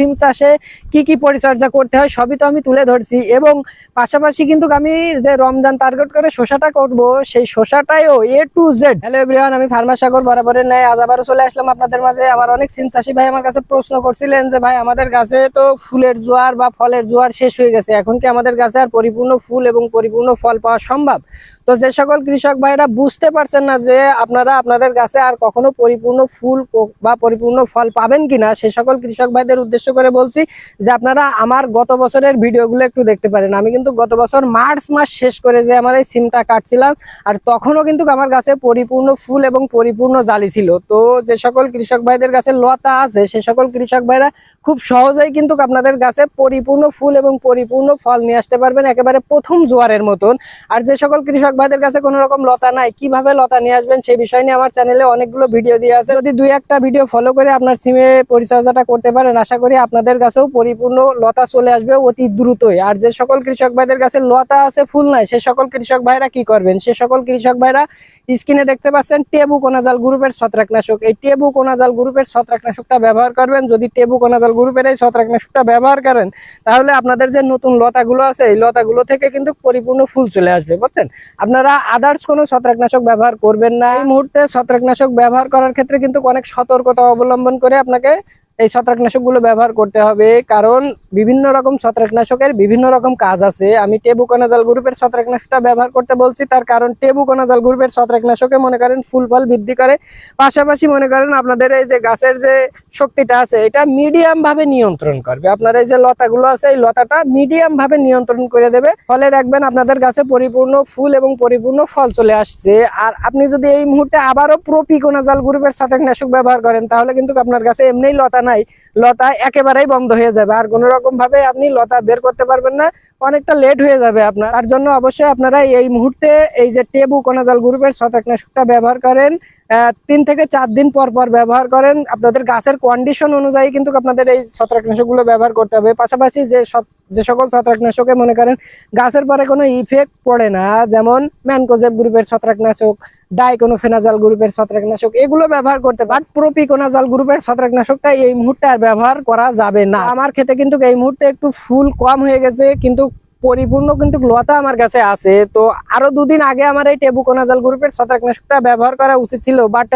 সিম চাষে কি কি পরিচর্যা করতে হয় সবই তো আমি তুলে ধরছি এবং পাশাপাশি কিন্তু আমি যে রমজান টার্গেট করে শসাটা করব, সেই শসাটাইও A to Z hello everyone আমি ফার্মা সাগর বরাবরের ন্যায় আজ আবারও চলে আসলাম আপনাদের মাঝে। আমার অনেক সিম চাষি ভাই আমার কাছে প্রশ্ন করছিলেন যে, ভাই, আমাদের গাছে তো ফুলের জোয়ার বা ফলের জোয়ার শেষ হয়ে গেছে। এখন কি আমাদের গাছে আর পরিপূর্ণ ফুল এবং পরিপূর্ণ ফল পাওয়া সম্ভব? তো যে সকল কৃষক ভাইরা বুঝতে পারছেন না যে আপনারা আপনাদের গাছে আর কখনো পরিপূর্ণ ফুল বা পরিপূর্ণ ফল পাবেন কিনা, সে সকল কৃষক ভাইদের উদ্দেশ্য করে বলছি যে আপনারা আমার গত বছরের ভিডিওগুলো একটু দেখতে পারেন। আমি কিন্তু গত বছর মার্চ মাস শেষ করে যে আমার এই সিমটা কাটছিলাম আর তখনও কিন্তু আমার গাছে পরিপূর্ণ ফুল এবং পরিপূর্ণ জালি ছিল। তো যে সকল কৃষক ভাইদের কাছে লতা আছে, সে সকল কৃষক ভাইরা খুব সহজেই কিন্তু আপনাদের গাছে পরিপূর্ণ ফুল এবং পরিপূর্ণ ফল নিয়ে আসতে পারবেন, একেবারে প্রথম জোয়ারের মতন। আর যে সকল কৃষক ভাইদের কাছে কোনো রকম লতা নাই। কীভাবে লতা নিয়ে আসবেন সেই বিষয় নিয়ে আমার চ্যানেলে অনেকগুলো ভিডিও দিয়ে আছে। যদি দুই একটা ভিডিও ফলো করে আপনার সিমে পরিচর্যাটা করতে পারেন, আশা করি আপনাদের কাছেও পরিপূর্ণ লতা চলে আসবে অতি দ্রুতই। আর যে সকল কৃষক ভাইদের কাছে লতা আছে, ফুল নাই, সে সকল কৃষক ভাইরা কি করবেন? সে সকল কৃষক ভাইরা স্ক্রিনে দেখতে পাচ্ছেন টেবু কোনাজাল গ্রুপের ছত্রাকনাশক। এই টেবু কোনাজাল গ্রুপের ছত্রাকনাশকটা ব্যবহার করবেন। যদি টেবু কোনাজাল গ্রুপের এই ছত্রাকনাশকটা ব্যবহার করেন, তাহলে আপনাদের যে নতুন লতাগুলো আছে, এই লতাগুলো থেকে কিন্তু পরিপূর্ণ ফুল চলে আসবে, বুঝছেন? আপনারা আদার্স কোনো ছত্রাকনাশক ব্যবহার করবেন না। এই মুহূর্তে ছত্রাকনাশক ব্যবহার করার ক্ষেত্রে কিন্তু অনেক সতর্কতা অবলম্বন করে আপনাকে এই ছত্রাকনাশকগুলো ব্যবহার করতে হবে, কারণ বিভিন্ন রকম ছত্রাকনাশকের বিভিন্ন রকম কাজ আছে। আমি টেবুকোনাজাল গ্রুপের ছত্রাকনাশকটা ব্যবহার করতে বলছি, তার কারণ টেবুকোনাজাল গ্রুপের ছত্রাকনাশকে মনে করেন ফুল ফল বৃদ্ধি করে। পাশাপাশি মনে করেন আপনাদের এই যে গাছের যে শক্তিটা আছে, এটা মিডিয়াম ভাবে নিয়ন্ত্রণ করবে। আপনার এই যে লতাগুলো আছে, এই লতাটা মিডিয়াম ভাবে নিয়ন্ত্রণ করে দেবে। ফলে দেখবেন আপনাদের গাছে পরিপূর্ণ ফুল এবং পরিপূর্ণ ফল চলে আসছে। আর আপনি যদি এই মুহূর্তে আবারও প্রোপিকোনাজাল গ্রুপের ছত্রাকনাশক ব্যবহার করেন, তাহলে কিন্তু আপনার কাছে এমনিই লতা নাই, লতা একেবারেই বন্ধ হয়ে যাবে। আর কোনো রকম ভাবে আপনি লতা বের করতে পারবেন না, অনেকটা লেট হয়ে যাবে আপনার। তার জন্য অবশ্যই আপনারা এই মুহূর্তে এই যে টেবু কোনাজাল গ্রুপের ছত্রাকনাশকটা ব্যবহার করেন তিন থেকে চার দিন পর পর ব্যবহার করেন। আপনাদের গাছের কন্ডিশন অনুযায়ী কিন্তু আপনাদের এই ছত্রাকনাশকগুলো ব্যবহার করতে হবে। পাশাপাশি যে সব, যে সকল ছত্রাকনাশকে মনে করেন, গাছের পরে কোনো ইফেক্ট পড়ে না। যেমন ম্যানকোজেব গ্রুপের ছত্রাকনাশক ডাইকোনোফেনাজাল গ্রুপের ছত্রাকনাশক এগুলো ব্যবহার করতে পারেন। প্রোপিকোনাজাল গ্রুপের ছত্রাকনাশকটা এই মুহূর্তে আর ব্যবহার করা যাবে না। আমার ক্ষেত্রে কিন্তু এই মুহূর্তে একটু ফুল কম হয়ে গেছে, কিন্তু পরিপূর্ণ কিন্তু লতা আমার কাছে আছে। তো আরও দুদিন আগে আমার এই টেবুকোনাজাল গ্রুপের ছত্রাকনাশকটা ব্যবহার করা উচিত ছিল। বাট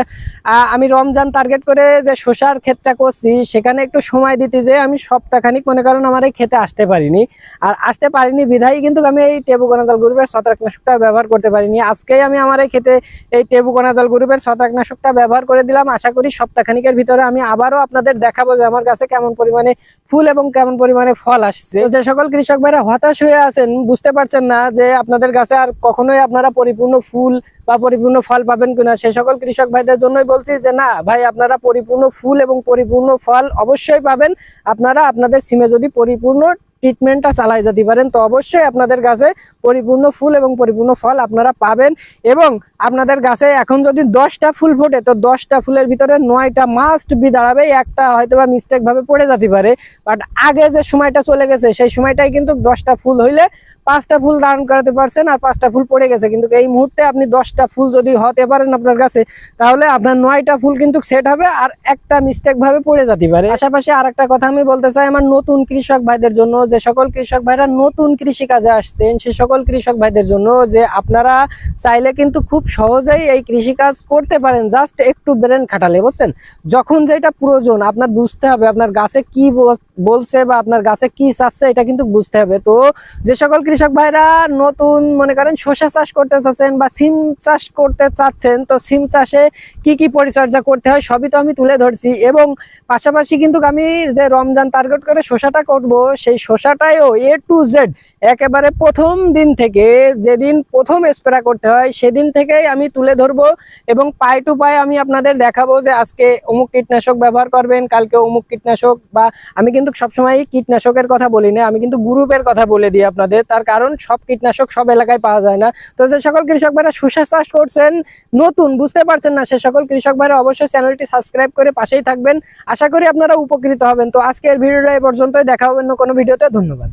আমি রমজান টার্গেট করে যে শসার ক্ষেতটা করছি, সেখানে একটু সময় দিতে যে আমি সপ্তাহখানিক মনে করেন আমার এই খেতে আসতে পারিনি। আর আসতে পারিনি বিধায় কিন্তু আমি এই টেবু টেবুকোনাজাল গ্রুপের ছত্রাকনাশকটা ব্যবহার করতে পারিনি। আজকেই আমি আমার এই খেতে এই টেবুকোনাজাল গ্রুপের ছত্রাকনাশকটা ব্যবহার করে দিলাম। আশা করি সপ্তাহখানিকের ভিতরে আমি আবারও আপনাদের দেখাবো যে আমার কাছে কেমন পরিমাণে ফুল এবং কেমন পরিমাণে ফল আসছে। যে সকল কৃষক ভাইরা হতাশ হয়ে আছেন, বুঝতে পারছেন না যে আপনাদের কাছে আর কখনোই আপনারা পরিপূর্ণ ফুল বা পরিপূর্ণ ফল পাবেন কিনা। সে সকল কৃষক ভাইদের জন্যই বলছি যে, না ভাই, আপনারা পরিপূর্ণ ফুল এবং পরিপূর্ণ ফল অবশ্যই পাবেন। আপনারা আপনাদের সিমে যদি পরিপূর্ণ ট্রিটমেন্টটা চালাই যেতে পারেন, তো অবশ্যই আপনাদের গাছে পরিপূর্ণ ফুল এবং পরিপূর্ণ ফল আপনারা পাবেন। এবং আপনাদের গাছে এখন যদি দশটা ফুল ফোটে, তো দশটা ফুলের ভিতরে নয়টা মাস্ট বি দাঁড়াবে। একটা হয়তো বা মিস্টেকভাবে পড়ে যেতে পারে। বাট আগে যে সময়টা চলে গেছে, সেই সময়টাই কিন্তু দশটা ফুল হইলে পাঁচটা ফুল ধারণ করাতে পারছেন আর পাঁচটা ফুল পড়ে গেছে। কিন্তু এই মুহূর্তে আপনি দশটা ফুল যদি হতে পারেন আপনার কাছে, তাহলে আপনার নয়টা ফুল কিন্তু সেট হবে আর একটা মিস্টেক ভাবে পড়ে যেতে পারে। পাশাপাশি আর একটা কথা আমি বলতে চাই, আমার নতুন কৃষক ভাইদের জন্য, যে সকল কৃষক ভাইরা নতুন কৃষি কাজে আসছেন, সে সকল কৃষক ভাইদের জন্য যে আপনারা চাইলে কিন্তু খুব সহজেই এই কৃষি কাজ করতে পারেন। জাস্ট একটু ব্রেন খাটালে, বুঝছেন? যখন যেটা প্রয়োজন, আপনার বুঝতে হবে আপনার গাছে কি বলছে বা আপনার গাছে কি চাচ্ছে, এটা কিন্তু বুঝতে হবে। তো যে সকল কৃষক ভাইরা নতুন মনে করেন শসা চাষ করতে চাচ্ছেন বা সিম চাষ করতে চাচ্ছেন, তো সিম চাষে কি কি পরিচর্যা করতে হয় সবই তো আমি তুলে ধরছি এবং পাশাপাশি কিন্তু আমি যে রমজান টার্গেট করে শসাটা করব, সেই শসাটাইও এ টু জেড একেবারে প্রথম দিন থেকে, যেদিন প্রথম স্প্রে করতে হয় সেদিন থেকেই আমি তুলে ধরবো এবং পাই টু পাই আমি আপনাদের দেখাবো যে আজকে অমুক কীটনাশক ব্যবহার করবেন, কালকে অমুক কীটনাশক বা আমি কিন্তু সবসময় কীটনাশকের কথা বলি না, আমি কিন্তু গ্রুপের কথা বলে দিই আপনাদের, তার কারণ সব কীটনাশক সব এলাকায় পাওয়া যায় না। তো যে সকল কৃষক ভাইরা শসা চাষ করছেন, নতুন, বুঝতে পারছেন না, সে সকল কৃষক ভাইরা অবশ্যই চ্যানেলটি সাবস্ক্রাইব করে পাশেই থাকবেন। আশা করি আপনারা উপকৃত হবেন। তো আজকের ভিডিওটা এই পর্যন্তই, দেখা হবে অন্য কোনো ভিডিওতে। ধন্যবাদ।